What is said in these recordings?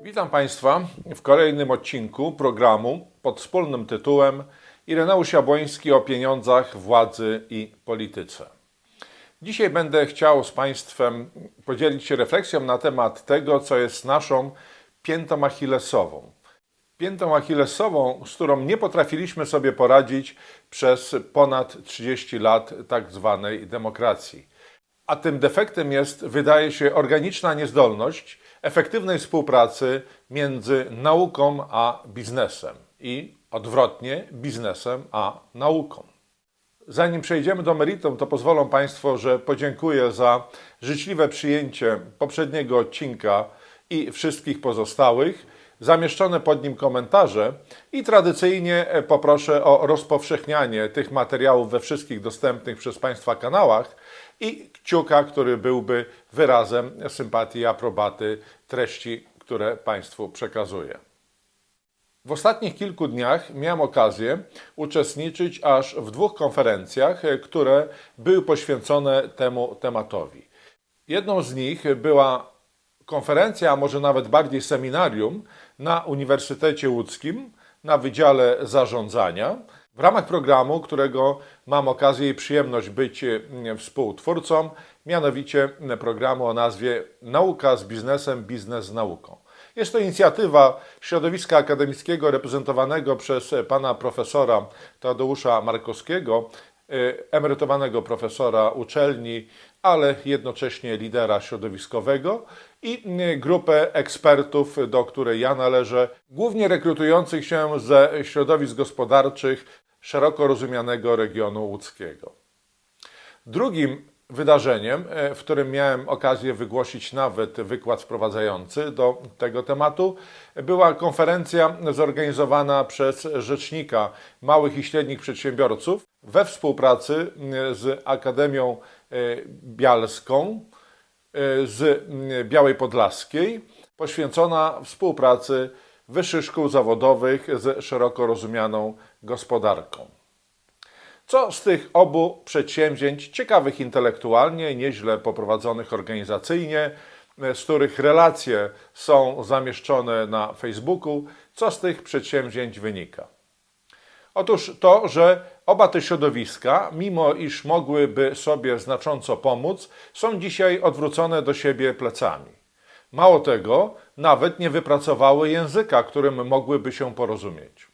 Witam Państwa w kolejnym odcinku programu pod wspólnym tytułem Ireneusz Jabłoński o pieniądzach, władzy i polityce. Dzisiaj będę chciał z Państwem podzielić się refleksją na temat tego, co jest naszą piętą achillesową. Piętą achillesową, z którą nie potrafiliśmy sobie poradzić przez ponad 30 lat tak zwanej demokracji. A tym defektem jest, wydaje się, organiczna niezdolność efektywnej współpracy między nauką a biznesem i odwrotnie biznesem a nauką. Zanim przejdziemy do meritum, to pozwolą Państwo, że podziękuję za życzliwe przyjęcie poprzedniego odcinka i wszystkich pozostałych, zamieszczone pod nim komentarze i tradycyjnie e, poproszę o rozpowszechnianie tych materiałów we wszystkich dostępnych przez Państwa kanałach i kciuka, który byłby wyrazem sympatii i aprobaty treści, które Państwu przekazuję. W ostatnich kilku dniach miałem okazję uczestniczyć aż w dwóch konferencjach, e, które były poświęcone temu tematowi. Jedną z nich była konferencja, a może nawet bardziej seminarium na Uniwersytecie Łódzkim na Wydziale Zarządzania, w ramach programu, którego mam okazję i przyjemność być e, współtwórcą, mianowicie programu o nazwie Nauka z biznesem, biznes z nauką. Jest to inicjatywa środowiska akademickiego reprezentowanego przez pana profesora Tadeusza Markowskiego, e, emerytowanego profesora uczelni, ale jednocześnie lidera środowiskowego i grupę ekspertów, do której ja należę, głównie rekrutujących się ze środowisk gospodarczych szeroko rozumianego regionu łódzkiego. Drugim wydarzeniem, e, w którym miałem okazję wygłosić nawet wykład wprowadzający do tego tematu, była konferencja zorganizowana przez Rzecznika Małych i Średnich Przedsiębiorców we współpracy z Akademią e, Bialską z Białej Podlaskiej, poświęcona współpracy wyższych szkół zawodowych z szeroko rozumianą gospodarką. Co z tych obu przedsięwzięć, ciekawych intelektualnie, nieźle poprowadzonych organizacyjnie, z których relacje są zamieszczone na Facebooku, co z tych przedsięwzięć wynika? Otóż to, że oba te środowiska, mimo iż mogłyby sobie znacząco pomóc, są dzisiaj odwrócone do siebie plecami. Mało tego, nawet nie wypracowały języka, którym mogłyby się porozumieć.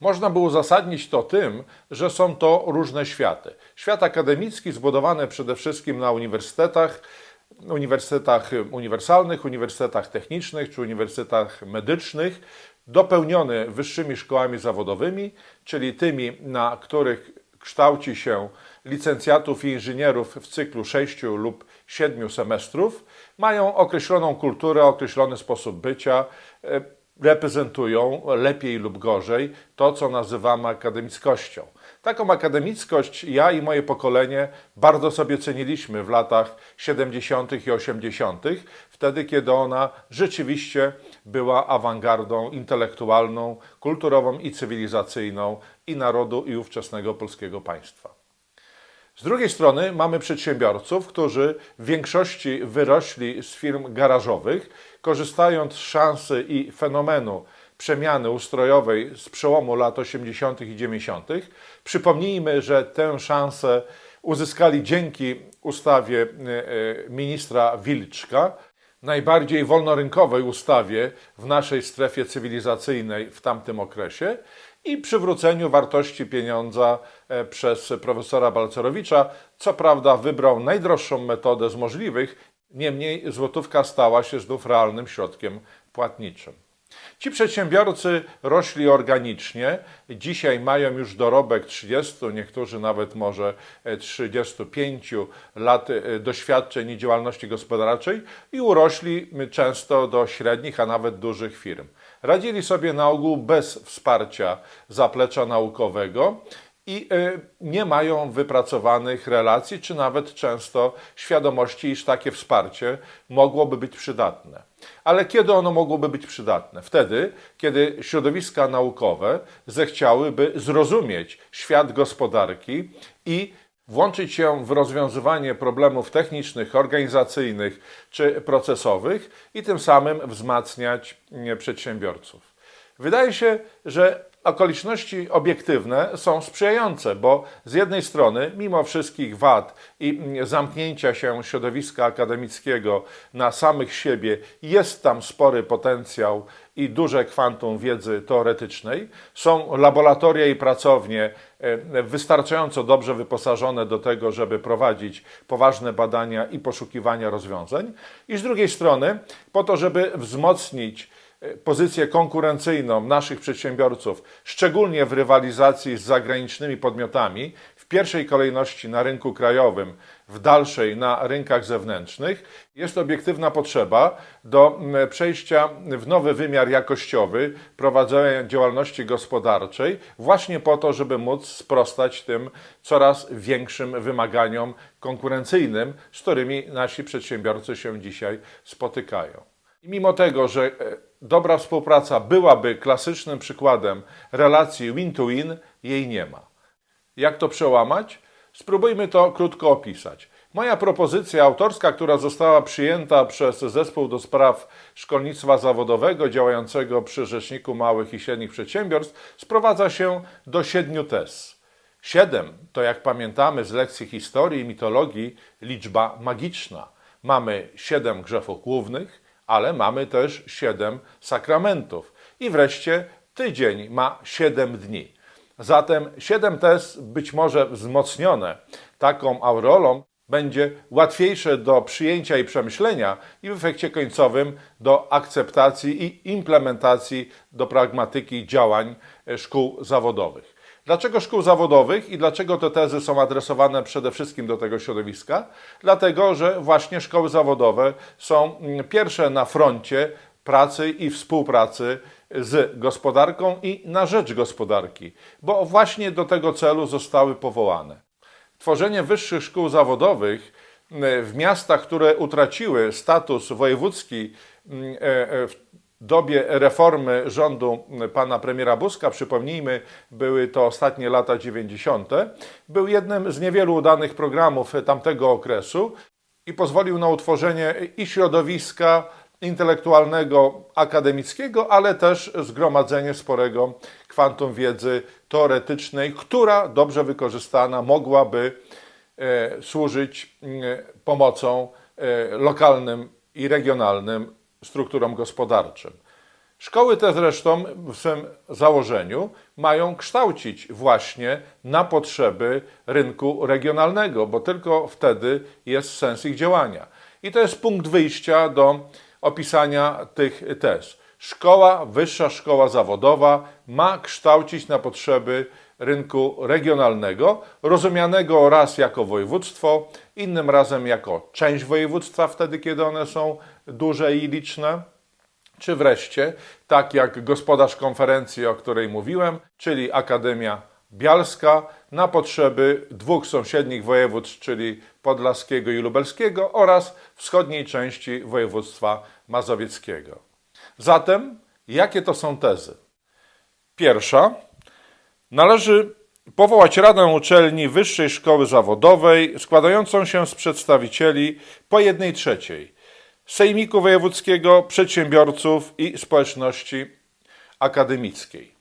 Można by uzasadnić to tym, że są to różne światy. Świat akademicki zbudowany przede wszystkim na uniwersytetach, uniwersytetach uniwersalnych, uniwersytetach technicznych czy uniwersytetach medycznych, dopełniony wyższymi szkołami zawodowymi, czyli tymi, na których kształci się licencjatów i inżynierów w cyklu 6 lub 7 semestrów, mają określoną kulturę, określony sposób bycia, e, reprezentują lepiej lub gorzej to, co nazywamy akademickością. Taką akademickość ja i moje pokolenie bardzo sobie ceniliśmy w latach 70. i 80., wtedy, kiedy ona rzeczywiście była awangardą intelektualną, kulturową i cywilizacyjną i narodu, i ówczesnego polskiego państwa. Z drugiej strony mamy przedsiębiorców, którzy w większości wyrośli z firm garażowych, korzystając z szansy i fenomenu przemiany ustrojowej z przełomu lat 80. i 90. Przypomnijmy, że tę szansę uzyskali dzięki ustawie e, e, ministra Wilczka, najbardziej wolnorynkowej ustawie w naszej strefie cywilizacyjnej w tamtym okresie i przywróceniu wartości pieniądza e, przez profesora Balcerowicza. Co prawda wybrał najdroższą metodę z możliwych, niemniej złotówka stała się znów realnym środkiem płatniczym. Ci przedsiębiorcy rośli organicznie, dzisiaj mają już dorobek 30, niektórzy nawet może 35 lat e, doświadczeń i działalności gospodarczej i urośli często do średnich, a nawet dużych firm. Radzili sobie na ogół bez wsparcia zaplecza naukowego i y, nie mają wypracowanych relacji, czy nawet często świadomości, iż takie wsparcie mogłoby być przydatne. Ale kiedy ono mogłoby być przydatne? Wtedy, kiedy środowiska naukowe zechciałyby zrozumieć świat gospodarki i włączyć się w rozwiązywanie problemów technicznych, organizacyjnych czy procesowych i tym samym wzmacniać przedsiębiorców. Wydaje się, że okoliczności obiektywne są sprzyjające, bo z jednej strony, mimo wszystkich wad i zamknięcia się środowiska akademickiego na samych siebie, jest tam spory potencjał i duże kwantum wiedzy teoretycznej. Są laboratoria i pracownie e, wystarczająco dobrze wyposażone do tego, żeby prowadzić poważne badania i poszukiwania rozwiązań. I z drugiej strony, po to, żeby wzmocnić pozycję konkurencyjną naszych przedsiębiorców, szczególnie w rywalizacji z zagranicznymi podmiotami, w pierwszej kolejności na rynku krajowym, w dalszej na rynkach zewnętrznych, jest obiektywna potrzeba do przejścia w nowy wymiar jakościowy prowadzenia działalności gospodarczej, właśnie po to, żeby móc sprostać tym coraz większym wymaganiom konkurencyjnym, z którymi nasi przedsiębiorcy się dzisiaj spotykają. I mimo tego, że e, dobra współpraca byłaby klasycznym przykładem relacji win-to-win, jej nie ma. Jak to przełamać? Spróbujmy to krótko opisać. Moja propozycja autorska, która została przyjęta przez Zespół do Spraw Szkolnictwa Zawodowego działającego przy Rzeczniku Małych i Średnich Przedsiębiorstw, sprowadza się do siedmiu tez. Siedem to, jak pamiętamy z lekcji historii i mitologii, liczba magiczna. Mamy siedem grzechów głównych, ale mamy też siedem sakramentów. I wreszcie tydzień ma siedem dni. Zatem siedem tez, być może wzmocnione taką aurolą, będzie łatwiejsze do przyjęcia i przemyślenia i w efekcie końcowym do akceptacji i implementacji do pragmatyki działań szkół zawodowych. Dlaczego szkół zawodowych i dlaczego te tezy są adresowane przede wszystkim do tego środowiska? Dlatego, że właśnie szkoły zawodowe są mm, pierwsze na froncie pracy i współpracy z gospodarką i na rzecz gospodarki, bo właśnie do tego celu zostały powołane. Tworzenie wyższych szkół zawodowych mm, w miastach, które utraciły status wojewódzki mm, e, e, w dobie reformy rządu pana premiera Buzka, przypomnijmy, były to ostatnie lata 90., był jednym z niewielu udanych programów tamtego okresu i pozwolił na utworzenie i środowiska intelektualnego, akademickiego, ale też zgromadzenie sporego kwantum wiedzy teoretycznej, która dobrze wykorzystana mogłaby e, służyć e, pomocą e, lokalnym i regionalnym strukturom gospodarczym. Szkoły te zresztą w swym założeniu mają kształcić właśnie na potrzeby rynku regionalnego, bo tylko wtedy jest sens ich działania. I to jest punkt wyjścia do opisania tych tez. Szkoła, wyższa szkoła zawodowa ma kształcić na potrzeby rynku regionalnego, rozumianego raz jako województwo, innym razem jako część województwa, wtedy kiedy one są duże i liczne, czy wreszcie, tak jak gospodarz konferencji, o której mówiłem, czyli Akademia Bialska, na potrzeby dwóch sąsiednich województw, czyli podlaskiego i lubelskiego oraz wschodniej części województwa mazowieckiego. Zatem, jakie to są tezy? Pierwsza, należy powołać Radę Uczelni Wyższej Szkoły Zawodowej składającą się z przedstawicieli po jednej trzeciej Sejmiku Wojewódzkiego, przedsiębiorców i społeczności akademickiej.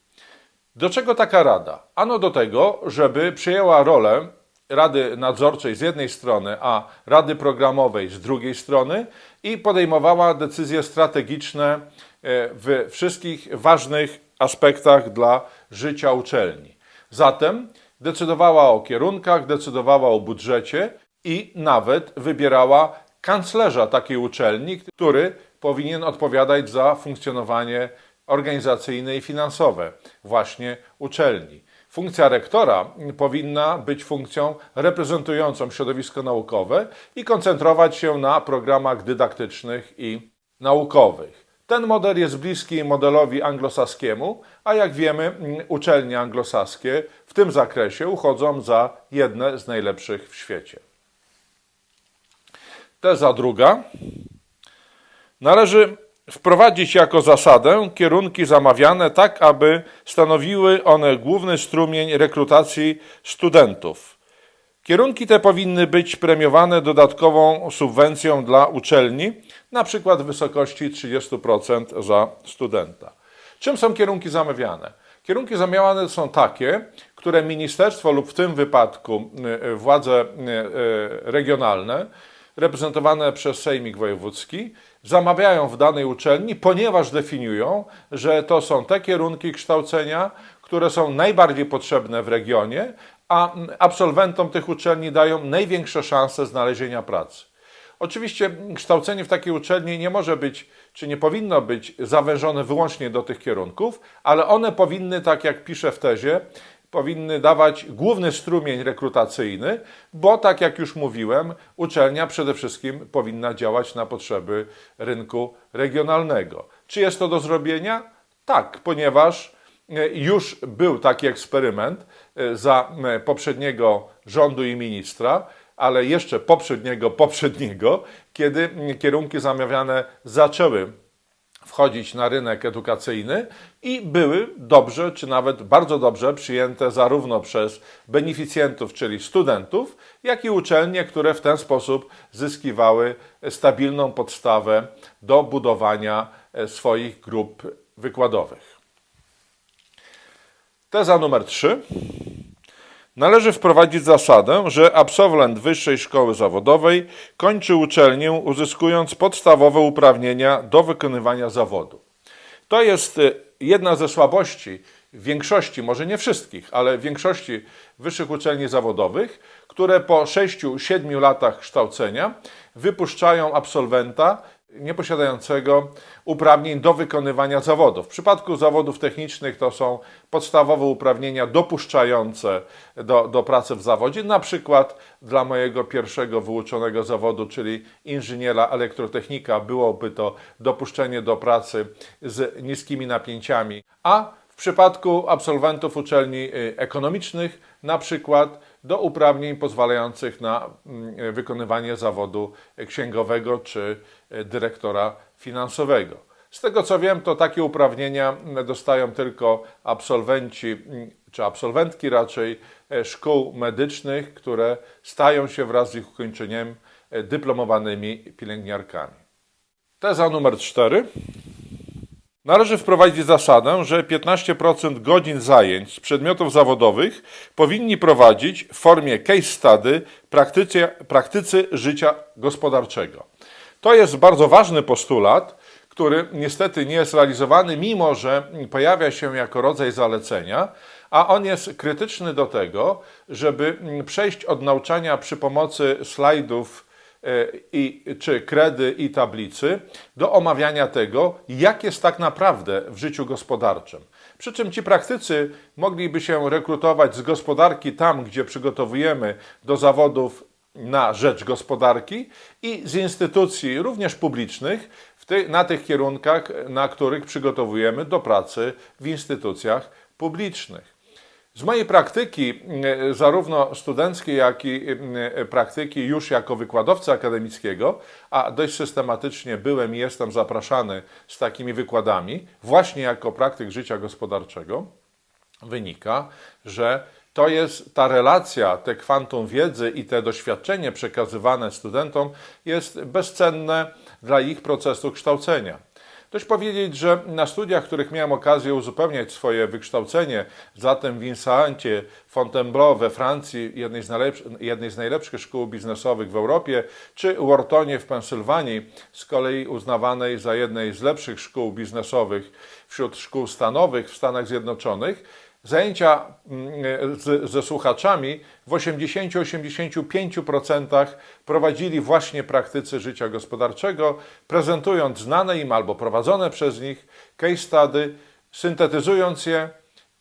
Do czego taka rada? Ano do tego, żeby przyjęła rolę Rady Nadzorczej z jednej strony, a Rady Programowej z drugiej strony i podejmowała decyzje strategiczne e, w wszystkich ważnych aspektach dla życia uczelni. Zatem decydowała o kierunkach, decydowała o budżecie i nawet wybierała kanclerza takiej uczelni, który powinien odpowiadać za funkcjonowanie organizacyjne i finansowe właśnie uczelni. Funkcja rektora powinna być funkcją reprezentującą środowisko naukowe i koncentrować się na programach dydaktycznych i naukowych. Ten model jest bliski modelowi anglosaskiemu, a jak wiemy, uczelnie anglosaskie w tym zakresie uchodzą za jedne z najlepszych w świecie. Teza druga. Należy wprowadzić jako zasadę kierunki zamawiane tak, aby stanowiły one główny strumień rekrutacji studentów. Kierunki te powinny być premiowane dodatkową subwencją dla uczelni, na przykład w wysokości 30% za studenta. Czym są kierunki zamawiane? Kierunki zamawiane są takie, które ministerstwo lub w tym wypadku y, y, władze y, regionalne reprezentowane przez Sejmik Wojewódzki zamawiają w danej uczelni, ponieważ definiują, że to są te kierunki kształcenia, które są najbardziej potrzebne w regionie, a absolwentom tych uczelni dają największe szanse znalezienia pracy. Oczywiście kształcenie w takiej uczelni nie może być, czy nie powinno być zawężone wyłącznie do tych kierunków, ale one powinny, tak jak piszę w tezie, powinny dawać główny strumień rekrutacyjny, bo tak jak już mówiłem, uczelnia przede wszystkim powinna działać na potrzeby rynku regionalnego. Czy jest to do zrobienia? Tak, ponieważ e, już był taki eksperyment e, za e, poprzedniego rządu i ministra, ale jeszcze poprzedniego, poprzedniego, kiedy kierunki zamawiane zaczęły wchodzić na rynek edukacyjny i były dobrze, czy nawet bardzo dobrze przyjęte zarówno przez beneficjentów, czyli studentów, jak i uczelnie, które w ten sposób zyskiwały stabilną podstawę do budowania e, swoich grup wykładowych. Teza numer 3. Należy wprowadzić zasadę, że absolwent wyższej szkoły zawodowej kończy uczelnię uzyskując podstawowe uprawnienia do wykonywania zawodu. To jest y, jedna ze słabości większości, może nie wszystkich, ale większości wyższych uczelni zawodowych, które po 6-7 latach kształcenia wypuszczają absolwenta nieposiadającego uprawnień do wykonywania zawodów. W przypadku zawodów technicznych to są podstawowe uprawnienia dopuszczające do, do pracy w zawodzie, na przykład dla mojego pierwszego wyuczonego zawodu, czyli inżyniera elektrotechnika, byłoby to dopuszczenie do pracy z niskimi napięciami, a w przypadku absolwentów uczelni y, ekonomicznych, na przykład do uprawnień pozwalających na mm, wykonywanie zawodu księgowego czy y, dyrektora finansowego. Z tego co wiem, to takie uprawnienia dostają tylko absolwenci mm, czy absolwentki raczej e, szkół medycznych, które stają się wraz z ich ukończeniem e, dyplomowanymi pielęgniarkami. Teza numer 4. Należy wprowadzić zasadę, że 15% godzin zajęć z przedmiotów zawodowych powinni prowadzić w formie case study praktycy, praktycy życia gospodarczego. To jest bardzo ważny postulat, który niestety nie jest realizowany, mimo że pojawia się jako rodzaj zalecenia, a on jest krytyczny do tego, żeby przejść od nauczania przy pomocy slajdów i, czy kredy i tablicy do omawiania tego, jak jest tak naprawdę w życiu gospodarczym. Przy czym ci praktycy mogliby się rekrutować z gospodarki tam, gdzie przygotowujemy do zawodów na rzecz gospodarki i z instytucji również publicznych ty, na tych kierunkach, na których przygotowujemy do pracy w instytucjach publicznych. Z mojej praktyki, e, zarówno studenckiej, jak i e, praktyki już jako wykładowcy akademickiego, a dość systematycznie byłem i jestem zapraszany z takimi wykładami, właśnie jako praktyk życia gospodarczego, wynika, że to jest ta relacja, te kwantum wiedzy i te doświadczenie przekazywane studentom jest bezcenne dla ich procesu kształcenia. Dość powiedzieć, że na studiach, których miałem okazję uzupełniać swoje wykształcenie, zatem w Vincencie, Fontainebleau we Francji, jednej z, jednej z najlepszych szkół biznesowych w Europie, czy Whartonie w Pensylwanii, z kolei uznawanej za jednej z lepszych szkół biznesowych wśród szkół stanowych w Stanach Zjednoczonych, Zajęcia mm, z, ze słuchaczami w 80-85% prowadzili właśnie praktycy życia gospodarczego, prezentując znane im albo prowadzone przez nich case study, syntetyzując je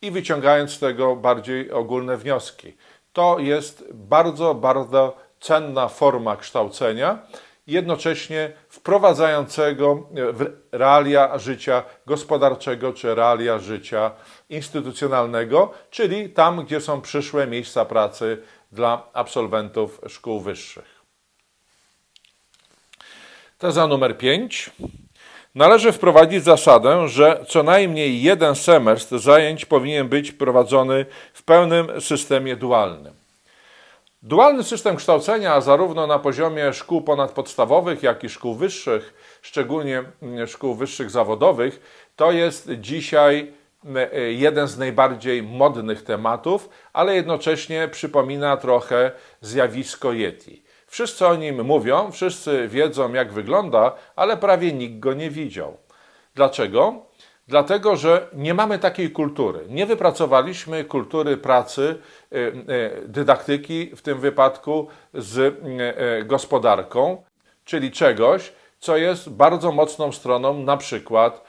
i wyciągając z tego bardziej ogólne wnioski. To jest bardzo, bardzo cenna forma kształcenia jednocześnie wprowadzającego w realia życia gospodarczego czy realia życia instytucjonalnego, czyli tam, gdzie są przyszłe miejsca pracy dla absolwentów szkół wyższych. Teza numer 5. Należy wprowadzić zasadę, że co najmniej jeden semestr zajęć powinien być prowadzony w pełnym systemie dualnym. Dualny system kształcenia, zarówno na poziomie szkół ponadpodstawowych, jak i szkół wyższych, szczególnie mm, szkół wyższych zawodowych, to jest dzisiaj mm, jeden z najbardziej modnych tematów, ale jednocześnie przypomina trochę zjawisko Yeti. Wszyscy o nim mówią, wszyscy wiedzą, jak wygląda, ale prawie nikt go nie widział. Dlaczego? Dlatego, że nie mamy takiej kultury. Nie wypracowaliśmy kultury pracy, dydaktyki w tym wypadku z y, gospodarką, czyli czegoś, co jest bardzo mocną stroną na przykład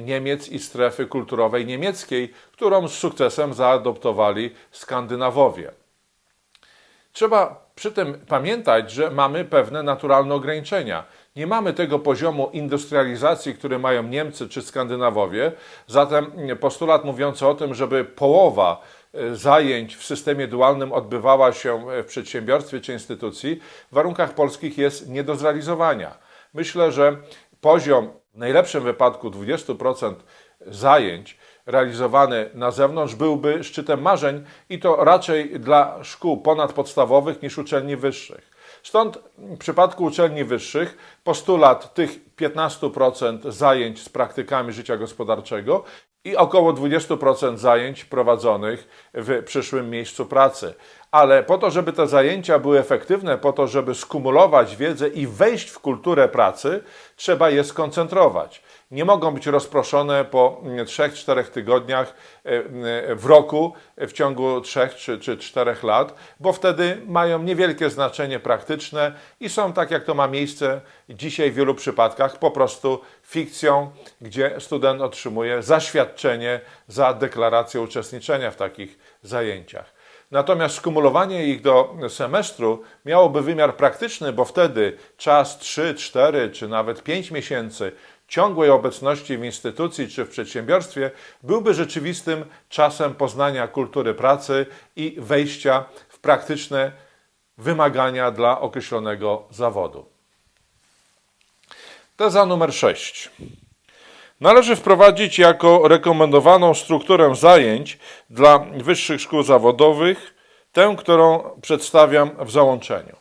Niemiec i strefy kulturowej niemieckiej, którą z sukcesem zaadoptowali Skandynawowie. Trzeba przy tym pamiętać, że mamy pewne naturalne ograniczenia. Nie mamy tego poziomu industrializacji, który mają Niemcy czy Skandynawowie. Zatem postulat mówiący o tym, żeby połowa e, zajęć w systemie dualnym odbywała się w przedsiębiorstwie czy instytucji, w warunkach polskich jest nie do zrealizowania. Myślę, że poziom w najlepszym wypadku 20% zajęć realizowany na zewnątrz byłby szczytem marzeń i to raczej dla szkół ponadpodstawowych niż uczelni wyższych. Stąd w przypadku uczelni wyższych postulat tych 15% zajęć z praktykami życia gospodarczego i około 20% zajęć prowadzonych w przyszłym miejscu pracy. Ale po to, żeby te zajęcia były efektywne, po to, żeby skumulować wiedzę i wejść w kulturę pracy, trzeba je skoncentrować nie mogą być rozproszone po 3-4 tygodniach e, e, w roku w ciągu 3 czy, czy 4 lat, bo wtedy mają niewielkie znaczenie praktyczne i są, tak jak to ma miejsce dzisiaj w wielu przypadkach, po prostu fikcją, gdzie student otrzymuje zaświadczenie za deklarację uczestniczenia w takich zajęciach. Natomiast skumulowanie ich do semestru miałoby wymiar praktyczny, bo wtedy czas 3, 4 czy nawet 5 miesięcy ciągłej obecności w instytucji czy w przedsiębiorstwie byłby rzeczywistym czasem poznania kultury pracy i wejścia w praktyczne wymagania dla określonego zawodu. Teza numer 6. Należy wprowadzić jako rekomendowaną strukturę zajęć dla wyższych szkół zawodowych tę, którą przedstawiam w załączeniu.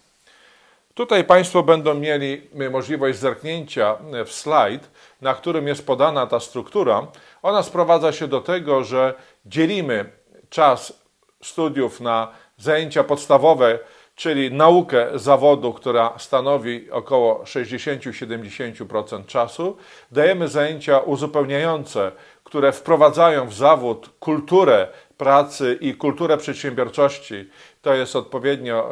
Tutaj Państwo będą mieli możliwość zerknięcia w slajd, na którym jest podana ta struktura. Ona sprowadza się do tego, że dzielimy czas studiów na zajęcia podstawowe, czyli naukę zawodu, która stanowi około 60-70% czasu. Dajemy zajęcia uzupełniające, które wprowadzają w zawód kulturę pracy i kulturę przedsiębiorczości, to jest odpowiednio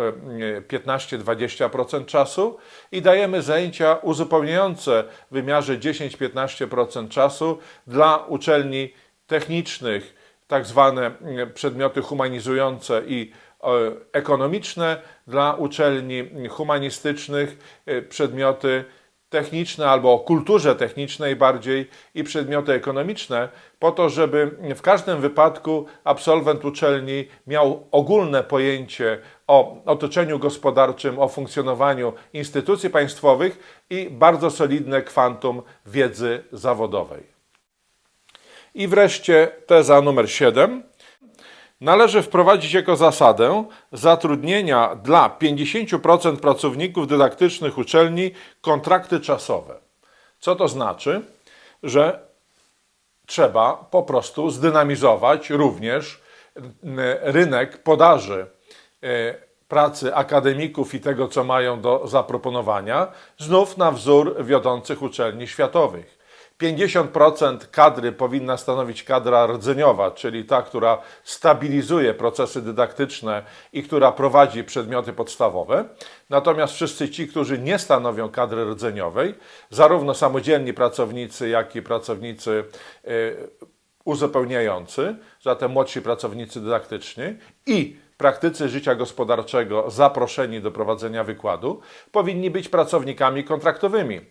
15-20% e, czasu i dajemy zajęcia uzupełniające w wymiarze 10-15% czasu dla uczelni technicznych, tak zwane przedmioty humanizujące i e, ekonomiczne, dla uczelni humanistycznych e, przedmioty techniczne albo o kulturze technicznej bardziej i przedmioty ekonomiczne, po to, żeby w każdym wypadku absolwent uczelni miał ogólne pojęcie o otoczeniu gospodarczym, o funkcjonowaniu instytucji państwowych i bardzo solidne kwantum wiedzy zawodowej. I wreszcie teza numer 7 należy wprowadzić jako zasadę zatrudnienia dla 50% pracowników dydaktycznych uczelni kontrakty czasowe. Co to znaczy? Że trzeba po prostu zdynamizować również rynek podaży e, pracy akademików i tego, co mają do zaproponowania, znów na wzór wiodących uczelni światowych. 50% kadry powinna stanowić kadra rdzeniowa, czyli ta, która stabilizuje procesy dydaktyczne i która prowadzi przedmioty podstawowe. Natomiast wszyscy ci, którzy nie stanowią kadry rdzeniowej, zarówno samodzielni pracownicy, jak i pracownicy y, uzupełniający, zatem młodsi pracownicy dydaktyczni i praktyce życia gospodarczego zaproszeni do prowadzenia wykładu, powinni być pracownikami kontraktowymi.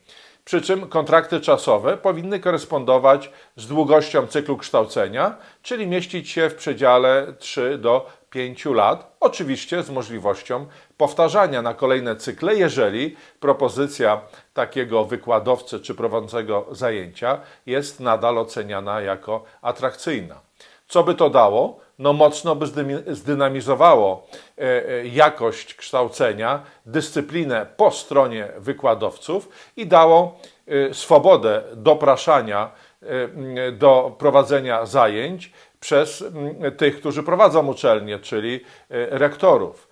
Przy czym kontrakty czasowe powinny korespondować z długością cyklu kształcenia, czyli mieścić się w przedziale 3 do 5 lat, oczywiście z możliwością powtarzania na kolejne cykle, jeżeli propozycja takiego wykładowcy czy prowadzącego zajęcia jest nadal oceniana jako atrakcyjna. Co by to dało? No mocno by zdynamizowało e, e, jakość kształcenia, dyscyplinę po stronie wykładowców i dało e, swobodę dopraszania do prowadzenia zajęć przez tych, którzy prowadzą uczelnie, czyli rektorów.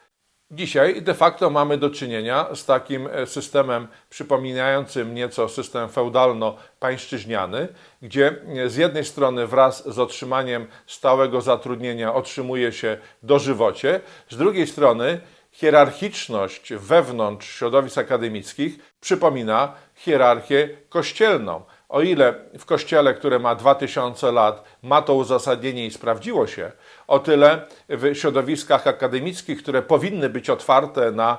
Dzisiaj de facto mamy do czynienia z takim e, systemem przypominającym nieco system feudalno-pańszczyźniany, gdzie e, z jednej strony wraz z otrzymaniem stałego zatrudnienia otrzymuje się dożywocie, z drugiej strony hierarchiczność wewnątrz środowisk akademickich przypomina hierarchię kościelną. O ile w kościele, które ma 2000 lat, ma to uzasadnienie i sprawdziło się, o tyle w środowiskach akademickich, które powinny być otwarte na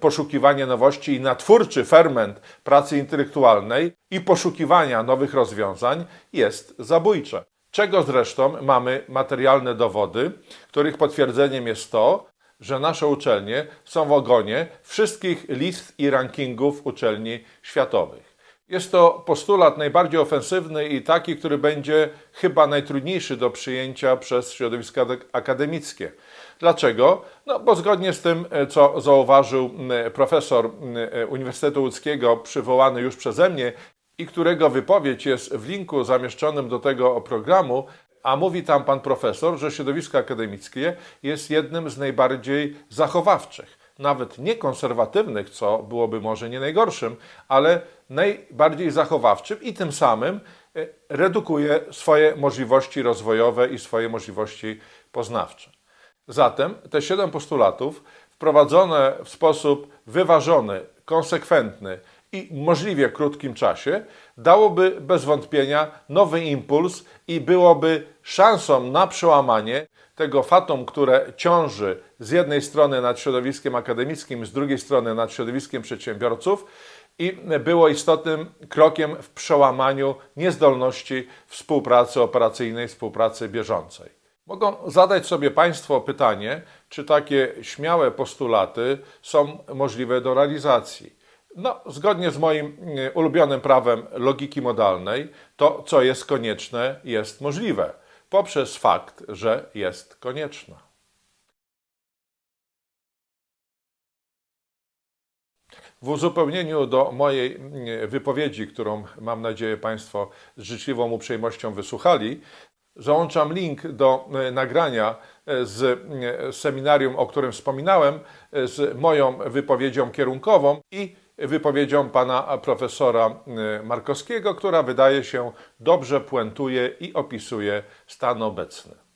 poszukiwanie nowości i na twórczy ferment pracy intelektualnej i poszukiwania nowych rozwiązań, jest zabójcze. Czego zresztą mamy materialne dowody, których potwierdzeniem jest to, że nasze uczelnie są w ogonie wszystkich list i rankingów uczelni światowych. Jest to postulat najbardziej ofensywny i taki, który będzie chyba najtrudniejszy do przyjęcia przez środowiska ak- akademickie. Dlaczego? No, bo zgodnie z tym, e, co zauważył m, profesor e, Uniwersytetu Łódzkiego, przywołany już przeze mnie i którego wypowiedź jest w linku zamieszczonym do tego programu, a mówi tam pan profesor, że środowisko akademickie jest jednym z najbardziej zachowawczych nawet nie konserwatywnych, co byłoby może nie najgorszym, ale najbardziej zachowawczym i tym samym e, redukuje swoje możliwości rozwojowe i swoje możliwości poznawcze. Zatem te siedem postulatów, wprowadzone w sposób wyważony, konsekwentny i możliwie krótkim czasie, dałoby bez wątpienia nowy impuls i byłoby szansą na przełamanie tego fatum, które ciąży z jednej strony nad środowiskiem akademickim, z drugiej strony nad środowiskiem przedsiębiorców i było istotnym krokiem w przełamaniu niezdolności współpracy operacyjnej, współpracy bieżącej. Mogą zadać sobie Państwo pytanie, czy takie śmiałe postulaty są możliwe do realizacji. No, zgodnie z moim mm, ulubionym prawem logiki modalnej, to co jest konieczne, jest możliwe, poprzez fakt, że jest konieczne. W uzupełnieniu do mojej mm, wypowiedzi, którą mam nadzieję Państwo z życzliwą uprzejmością wysłuchali, załączam link do e, nagrania e, z e, seminarium, o którym wspominałem, z moją wypowiedzią kierunkową i wypowiedzią pana profesora Markowskiego, która wydaje się dobrze puentuje i opisuje stan obecny.